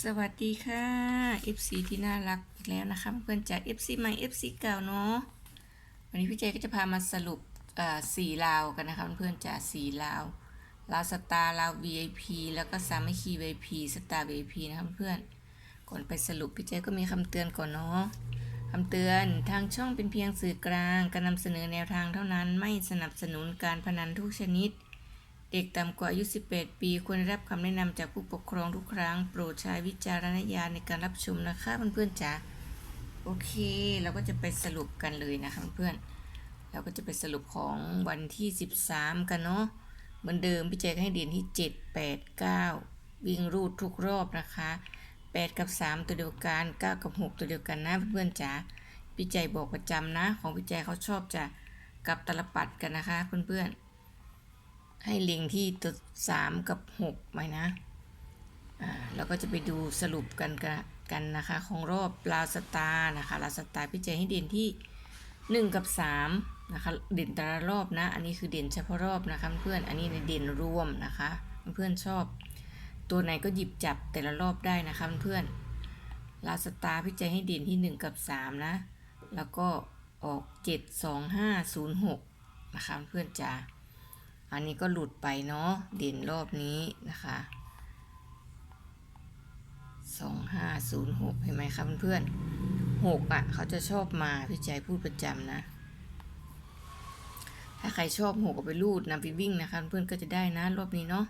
สวัสดีค่ะ FC ที่น่ารักอีกแล้วนะคะเพื่อนจาก FC ใหม่ FC เก่าเนาะวันนี้พี่เจก็จะพามาสรุปอ่าสี่ลาวกันนะคะเพื่อนจากสี่ลาวลาวสตาร์ลาว VIP แล้วก็สามัคคี VIP สตาร์ VIP นะคะเพื่อนก่อนไปสรุปพี่เจก็มีคำเตือนก่อนเนาะคำเตือนทางช่องเป็นเพียงสื่อกลางการนำเสนอแนวทางเท่านั้นไม่สนับสนุนการพนันทุกชนิด เด็กต่ำกว่าอายุ 18 ปี ควรได้รับคำแนะนำจากผู้ปกครองทุกครั้ง โปรดใช้วิจารณญาณในการรับชมนะคะเพื่อนๆจ๋าโอเค เราก็จะไปสรุปกันเลยนะคะเพื่อนๆเราก็จะไปสรุปของวันที่ 13 กันเนาะเหมือนเดิมพี่แจกให้เด่นที่ 7 8 9 วิ่งรูดทุกรอบนะคะ 8 กับ 3 ตัวเดียวกัน 9 กับ 6 ตัวเดียวกันนะเพื่อนๆจ๋าพี่ใจบอกประจำนะ ของพี่ใจเขาชอบจะกลับตลปัดกันนะคะเพื่อนๆ ให้เล็งที่ตัวสามกับหกไหมนะ อ่าเราก็จะไปดูสรุปกันกันนะคะ ของรอบลาวสตาร์นะคะลาวสตาร์พี่เจให้เด่นที่หนึ่งกับสามนะคะ เด่นแต่ละรอบนะ อันนี้คือเด่นเฉพาะรอบนะคะเพื่อนอันนี้ในเด่นรวมนะคะเพื่อนชอบ ตัวไหนก็หยิบจับแต่ละรอบได้นะคะเพื่อนลาวสตาร์พี่เจให้เด่นที่หนึ่งกับสามนะ แล้วก็ออกเจ็ดสองห้าศูนย์หกนะคะเพื่อนจ๋า อันนี้ก็หลุดไปเนาะเด่นรอบนี้นะคะสองห้าศูนย์หกเห็นไหมครับเพื่อนหกอะ เขาจะชอบมาพี่ใจพูดประจำนะ ถ้าใครชอบหกก็ไปรูดนำไปวิ่งนะคะ เพื่อนก็จะได้นะรอบนี้เนาะ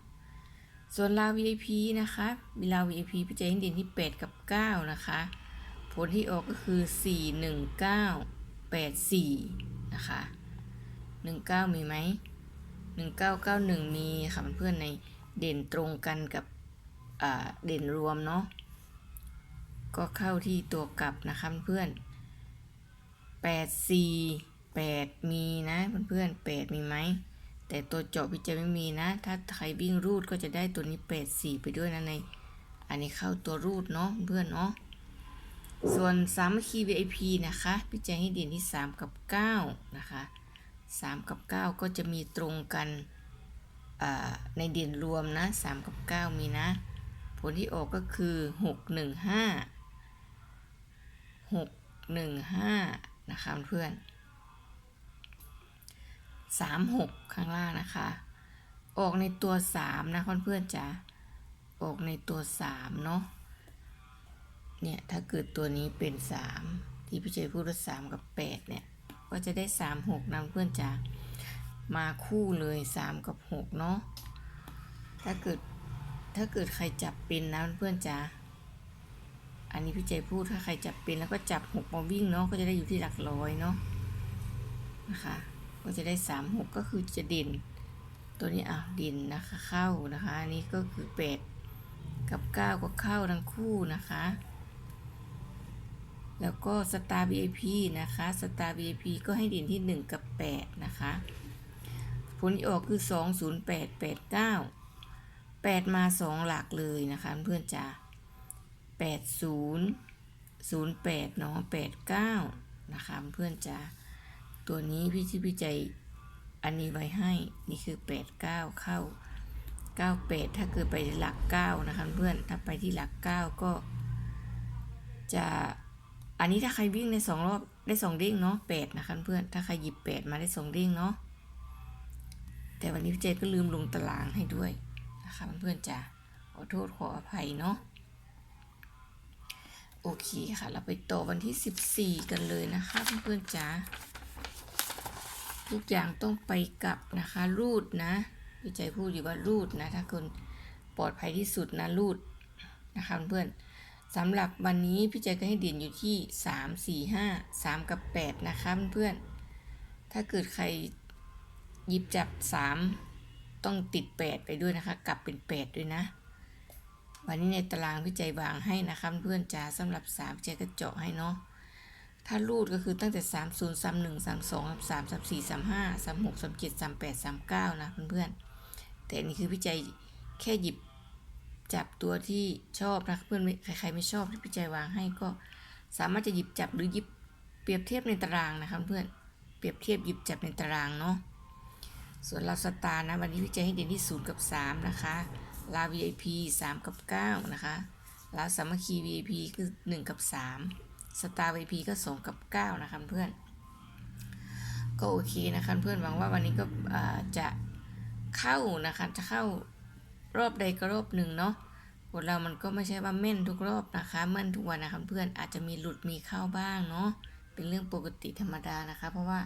ส่วนลาว VIP นะคะมีลาว VIP พี่ใจให้เด่นที่8กับ9นะคะ ผลที่ออกก็คือ4 1 9 8 4นะคะ19มีไหม 1991 มีค่ะเพื่อนในเด่นตรงกันกับเด่นรวมเนาะก็เข้าที่ตัวกลับนะคะเพื่อน84 8 มีนะเพื่อนๆ8มีไหมแต่ตัวเจาะพิจารไม่มีนะ ถ้าใครวิ่งรูดก็จะได้ตัวนี้84ไปด้วยนะใน อันนี้เข้าตัวรูดเนาะเพื่อนเนาะส่วนสามัคคี VIP นะคะพิจารให้เด่นที่ 3 กับ 9 นะคะ 3 กับ 9 ก็จะมีตรงกันในเด่นรวมนะ 3 กับ 9 มีนะ ผลที่ออกก็คือ 6 1 5 6 1 5 นะคะเพื่อน 3 6 ข้างล่างนะคะ ออกในตัว 3 นะเพื่อนๆจ๋าออกในตัว 3 เนาะเนี่ย ถ้าเกิดตัวนี้เป็น 3 ที่พี่เจพูดว่า3กับ 8 เนี่ย ก็จะได้สามหกนำเพื่อนจ๋ามาคู่เลยสามกับหกเนาะถ้าเกิดถ้าเกิดใครจับเป็นนะเพื่อนจ๋าอันนี้พี่ใจพูดถ้าใครจับเป็นแล้วก็จับหกมาวิ่งเนาะก็จะได้อยู่ที่หลักร้อยเนาะนะคะก็จะได้สามหกก็คือจะด่นตัวนี้อะด่นนะคะเข้านะคะอันนี้ก็คือแปดกับเก้าก็เข้าทั้งคู่นะคะ แล้วก็ Star VIP นะคะ Star VIP ก็ให้เด่นที่ 1 กับ 8 นะคะ ผลที่ออกคือ 2 0 8 8 9 8 มา 2 หลักเลยนะคะเพื่อนจ๋า8 0 0 8เนาะ8 9 นะคะเพื่อนจ๋าตัวนี้พี่ที่พี่ใจอันนี้ไว้ให้นี่คือ 8 9 เข้า 9 8 ถ้าเกิดไปหลัก 9 นะคะเพื่อนถ้าไปที่หลัก 9 ก็จะ อันนี้ถ้าใครวิ่งในสองรอบได้สองเด้งเนาะแปดนะคะเพื่อนถ้าใครหยิบแปดมาได้สองเด้งเนาะแต่วันนี้พี่เจก็ลืมลงตารางให้ด้วยนะคะเพื่อนๆจ้ะขอโทษขออภัยเนาะโอเคค่ะ เราไปต่อวันที่สิบสี่กันเลยนะคะเพื่อนๆจ้ะทุกอย่างต้องไปกลับนะคะ รูดนะพี่ใจพูดอยู่ว่ารูดนะ ถ้าคนปลอดภัยที่สุดนะรูดนะคะเพื่อนๆ สำหรับวันนี้พี่แจก็ให้เด่นอยู่ที่ 3 4 5 3 กับ 8 นะคะเพื่อนๆ ถ้าเกิดใครหยิบจับ 3 ต้องติด 8 ไปด้วยนะคะ กลับเป็น 8 ด้วยนะ วันนี้ในตารางพี่ใจวางให้นะคะเพื่อนจ๋าสำหรับ3พี่ใจก็เจาะให้เนาะถ้ารูดก็คือตั้งแต่ 3 0 3 1 3 2 3 3 4 3 5 3 6 3 7 3 8 3 9 นะเพื่อนๆ แต่นนี้คือพี่ใจแค่หยิบ จับตัวที่ชอบนะเพื่อนใครๆไม่ชอบที่พี่ใจวางให้ก็สามารถจะหยิบจับหรือหยิบเปรียบเทียบในตารางนะคะเพื่อนเปรียบเทียบหยิบจับในตารางเนาะส่วนลาสตาร์นะวันนี้พี่ใจให้เด่นที่0กับ 3 นะคะลา VIP 3 กับ 9 นะคะล้วสามัคคี VIP คือ 1 กับ 3 สตาร์ VIP ก็ 2 กับ 9 นะคะเพื่อน ก็โอเคนะคะเพื่อนหวังว่าวันนี้ก็จะเข้านะคะจะเข้า รอบใดก็รอบหนึ่งเนาะคนเรามันก็ไม่ใช่ว่าแม่นทุกรอบนะคะแม่นทุกวันนะคะเพื่อนอาจจะมีหลุดมีเข้าบ้างเนาะเป็นเรื่องปกติธรรมดานะคะ เพราะว่า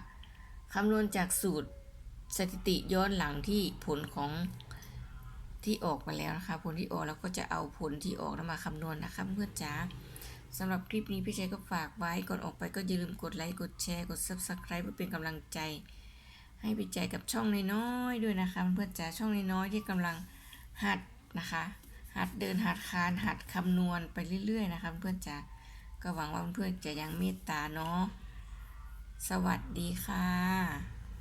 คำนวณจากสูตรสถิติย้อนหลังที่ผลของที่ออกมาแล้วนะคะ ผลที่ออกแล้วก็จะเอาผลที่ออกแล้วมาคำนวณนะคะเพื่อนจ๋าสำหรับคลิปนี้พี่เจก็ฝากไว้ก่อนออกไปก็อย่าลืมกดไลค์กดแชร์กด subscribe เพื่อเป็นกำลังใจ ให้พี่ใจกับช่องน้อยๆด้วยนะคะเพื่อนจ๋าช่องน้อยๆที่กำลัง หัดนะคะ หัดเดินหัดคานหัดคำนวณไปเรื่อย ๆ นะคะเพื่อนจ๋าก็หวังว่าเพื่อนจะยังเมตตาเนาะสวัสดีค่ะ